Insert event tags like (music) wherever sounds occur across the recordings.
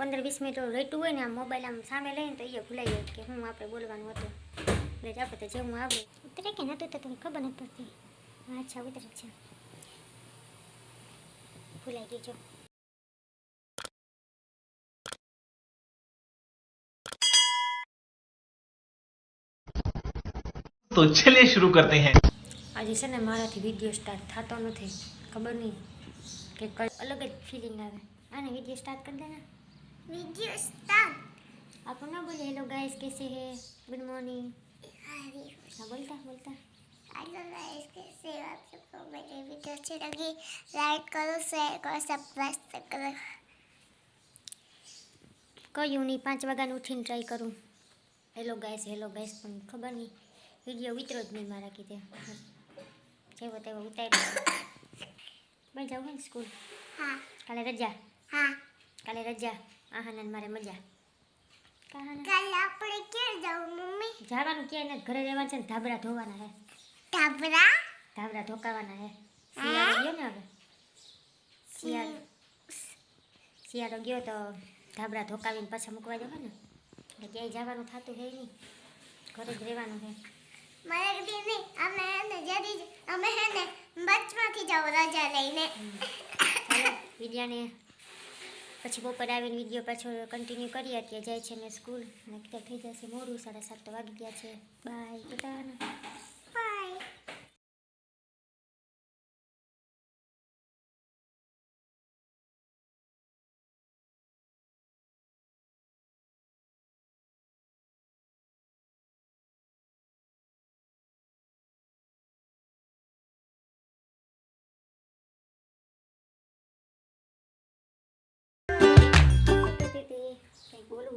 पंद्रह वीस minute Raid two हुए आम मोबाइल आम सामने लें तो ये भूलाई जाए कि हूँ आप बोलवा जाओ तो जो हूँ उतरे क्या तो तुम खबर नहीं पड़ती अच्छा उतरे अच्छा भूलाई दीजो तो चलिए शुरू करते हैं आज इसे ने मारा थी वीडियो स्टार्ट था तो नहीं खबर नहीं कि अलग फीलिंग आ रहा है ना वीडियो स्टार्ट कर देना वीडियो स्टार्ट આપો ના બોલે હેલો ગાઈસ कैसे है गुड मॉर्निंग हरी हाँ बोलता बोलता हेलो गाइस कैसे हो आप सबको मेरी वीडियो अच्छी लगी लाइक करो शेयर करो सब्सक्राइब करो કહ્યું નહીં પાંચ વાગ્યાનું ઉઠીને ટ્રાય કરું હેલો ગાઈસ હેલો ગાઈસ પણ ખબર નહીં વિડીયો વિતરો જ નહીં મારા કીધે જેવો તેવો ઉતાર્યો (coughs) ભાઈ જાવ ને સ્કૂલ हाँ કાલે રજા हाँ કાલે રજા આહાના મારે મજા. કાલ આપણે ક્યાં જવું મમ્મી? જવાનું ક્યાંય ને ઘરે રહેવાનું છે ને ધાબરા ધોવાના હે ધાબરા? ધાબરા ધોકાવાના હે? શિયાળો ગયો ને હવે? શિયાળો. શિયાળો ગયો તો ધાબરા ધોકાવીને પાછા મૂકવા જવા ને એટલે ક્યાંય જવાનું થતું હે નહીં. ઘરે જ રહેવાનું હે મારે કદી નહીં અમે હે ને જરી અમે હે ને બચમાંથી જાવ રજા લઈને. વિદ્યાને પછી બપોરે આવીને વીડિયો પાછો કન્ટિન્યુ કરીએ. અત્યારે જાય છે ને સ્કૂલ અત્યારે થઈ જશે મોડું, સાડા સાત તો વાગી ગયા છે. બાય બધાને.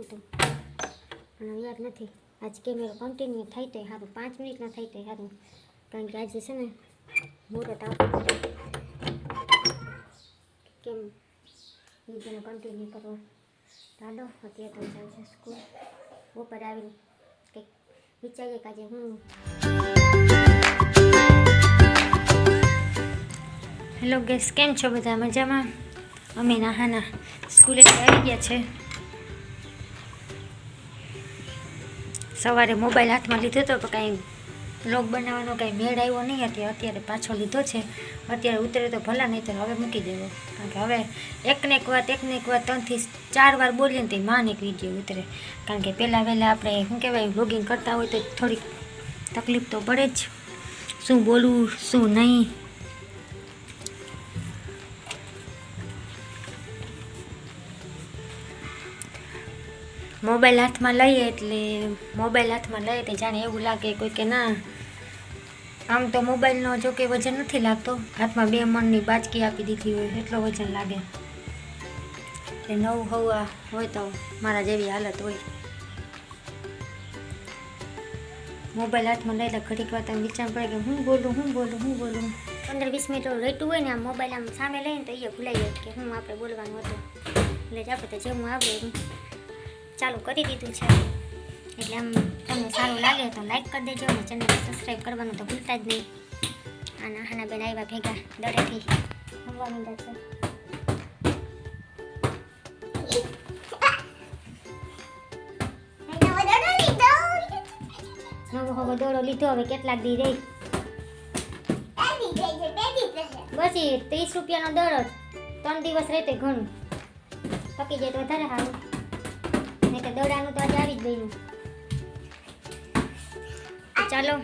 બોલવું હતું પણ યાદ નથી. આજ કેમેરો કન્ટિન્યુ થાય તો સારું પાંચ મિનિટનો થઈ તો સારું કારણ કે આજે છે ને મુહૂર્ત આવતું. કેમ? વિડીયોને કન્ટિન્યુ કરવો. ચાલો, અત્યારે તો જાય છે સ્કૂલ બપોર આવીને કંઈક વિચારીએ કે આજે હું. હેલો ગેસ કેમ છો બધા? મજામાં? અમે નાહાના. સ્કૂલે આવી ગયા છે. સવારે મોબાઈલ હાથમાં લીધો હતો પણ કાંઈ બ્લોગ બનાવવાનો કાંઈ મેળ આવ્યો નહીં. અત્યારે અત્યારે પાછો લીધો છે. અત્યારે ઉતરે તો ભલા નહીં તો હવે મૂકી દેવો. કારણ કે હવે એકને એક વાત, એકને એક વાત, ત્રણથી ચાર વાર બોલીએ ને તે માન એક વીડિયો ઉતરે. કારણ કે પહેલાં વહેલાં આપણે, શું કહેવાય બ્લોગિંગ કરતા હોય તો થોડીક તકલીફ તો પડે જ. શું બોલવું, શું નહીં. મોબાઈલ હાથમાં લઈએ એટલે મોબાઈલ હાથમાં લઈએ તો જાણે એવું લાગે કોઈ કે ના. આમ તો મોબાઈલનો જો કે વજન નથી લાગતો. હાથમાં બે મણની બાચકી આપી દીધી હોય એટલો વજન લાગે. એટલે નવું હવા હોય તો મારા જેવી હાલત હોય. મોબાઈલ હાથમાં લઈ લે ઘડીક વાર વિચાર પડે કે હું બોલું હું બોલું હું બોલું. પંદર, વીસ મિનિટ રેટું હોય ને આમ મોબાઈલ આમ સામે લઈને તો એ ભૂલાઈ જાય કે હું આપણે બોલવાનું હતું. એટલે જ આપણે તો જેવું આવડે ચાલુ કરી દીધું છે. એટલે આમ તમને સારું લાગે તો લાઈક કરી દેજો અને ચેનલ સબસ્ક્રાઈબ કરવાનું તો ભૂલતા જ નહીં. આના હાના બેન આવ્યા ભેગા દરેથી રમવા માંડ્યા છે. નવો હવે દોડો લીધો હવે કેટલાક દી રહી. બસ એ ત્રીસ રૂપિયાનો દોડો. ત્રણ દિવસ રહેતે ઘણું. પકી જાય તો વધારે સારું. દોડાનું તો આજે આવી જ ગયું. ચાલો,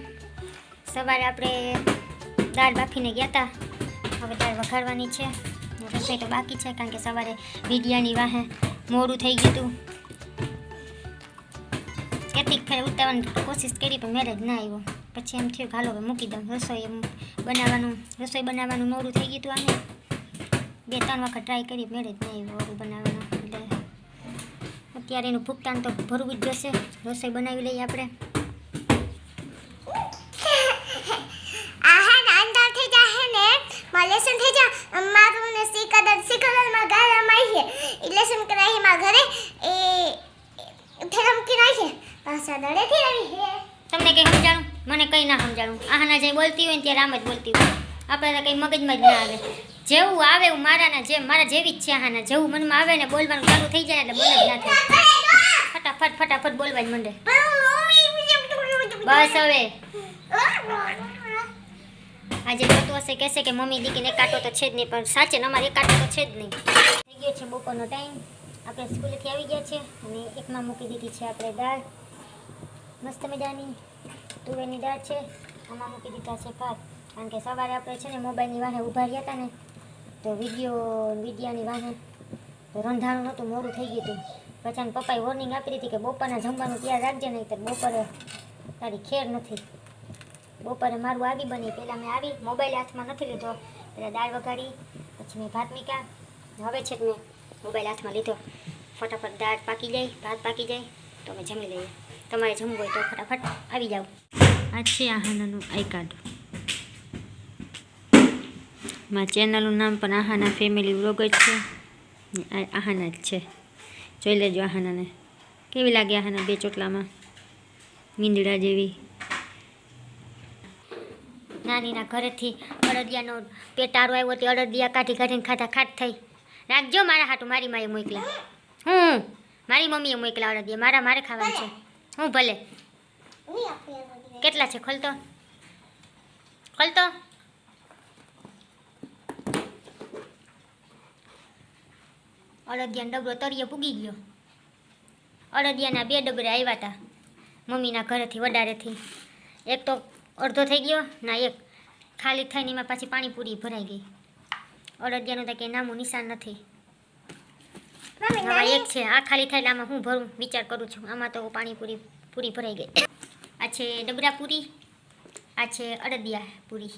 સવારે આપણે દાળ બાફીને ગયા હતા હવે દાળ વઘારવાની છે. રસોઈ તો બાકી છે, કારણ કે સવારે વીડિયાની વાહે મોડું થઈ ગયું હતું કેટલીક ફેર ઉતારવાની કોશિશ કરી, પણ મેરેજ ના આવ્યો. પછી એમ થયું હાલો હવે મૂકી દઉં રસોઈ એમ બનાવવાનું, રસોઈ બનાવવાનું મોડું થઈ ગયું હતું આને. બે ત્રણ વખત ટ્રાય કરી, મેરેજ નહીં આવ્યો બનાવવાનું. અત્યારે એનું ભુગતાન તો ભરવું જ જશે. રસોઈ બનાવી લઈએ આપણે. હે થઈ જા હે ને મલેશન થઈ જા. મારું ને સિકદર સિકદરમાં ગાલા માઈ છે એટલે શું કરાયમાં ઘરે એ ફેરમ કિરાય છે પાછા દડે થી તમને કંઈ સમજાણું? મને કંઈ ના સમજાણું. આહાના જે બોલતી હોય ને ત્યારે આમ જ બોલતી હોય. આપણે તો કંઈ મગજમાં જ ના આવે. જેવું આવે એવું મારાના જે મારા જેવી જ છે આહાના જેવું મનમાં આવે ને બોલવાનું ચાલુ થઈ જાય એટલે બોલે ના થાય. ફટાફટ ફટાફટ બોલવા જ મંડે. બસ હવે. આજે જોતું હશે, કહેશે કે મમ્મી દીકરીને કાંટો તો છે જ નહીં, પણ સાચે ને અમારે કાંટો તો છે જ નહીં. થઈ ગયો છે બપોરનો ટાઈમ આપણે સ્કૂલેથી આવી ગયા છે અને એકમાં મૂકી દીધી છે આપણે દાળ. મસ્ત મજાની તુવેરની દાળ છે. આમાં મૂકી દીધા છે ભાત. કારણ કે સવારે આપણે છે ને મોબાઈલની વાહે ઊભા રહ્યા હતા ને તો વીડિયો મીડિયાની વાહે તો રંધાણું નહોતું, મોડું થઈ ગયું હતું. પછી આને પપ્પાએ વોર્નિંગ આપી દીધી કે બપોરના જમવાનું ત્યાં રાખજે, નહીં તો બપોરે તારી ખેર નથી. બપોરે મારું આવી બની. પહેલાં મેં આવી, મોબાઈલ હાથમાં નથી લીધો. પહેલાં દાળ વઘારી, પછી મેં ભાત મીકા. હવે છે મેં મોબાઈલ હાથમાં લીધો. ફટાફટ દાળ પાકી જાય, ભાત પાકી જાય, તો અમે જમી લઈએ. તમારે જમવું હોય તો ફટાફટ આવી જાઓ. આ છે આહાનાનું આઈ કાર્ડ મારા ચેનલનું નામ પણ આહાના ફેમિલી વ્લોગ જ છે. આહાના જ છે. જોઈ લેજો આહાનાને. કેવી લાગે આહાના બે ચોટલામાં? મીંદડા જેવી. નાનીના ઘરેથી અડદિયાનો પેટારો આવ્યો તે અડદિયા કાઢી કાઢીને ખાતા ખાટ થઈ. રાખજો મારા હાટું, મારી માએ મોકલા હું? મારી મમ્મીએ મોકલા અડદિયા. મારા, મારે ખાવાનું છે. હું ભલે. કેટલા છે? ખોલતો? ખોલતો? અડદિયાનો ડબરો તરીએ પૂગી ગયો. અડદિયાના બે ડબરા આવ્યા હતા મમ્મીના ઘરેથી વડારેથી. એક તો અડધો થઈ ગયો ના એક. ખાલી થઈને એમાં પાછી પાણીપુરી ભરાઈ ગઈ. અડદિયાનું તો કંઈ નામું નિશાન નથી. આમાં એક છે આ ખાલી થાય આમાં હું ભરું વિચાર કરું છું. આમાં તો પાણીપુરી પૂરી ભરાઈ ગઈ. આ છે ડબરા પૂરી આ છે અડદિયા પૂરી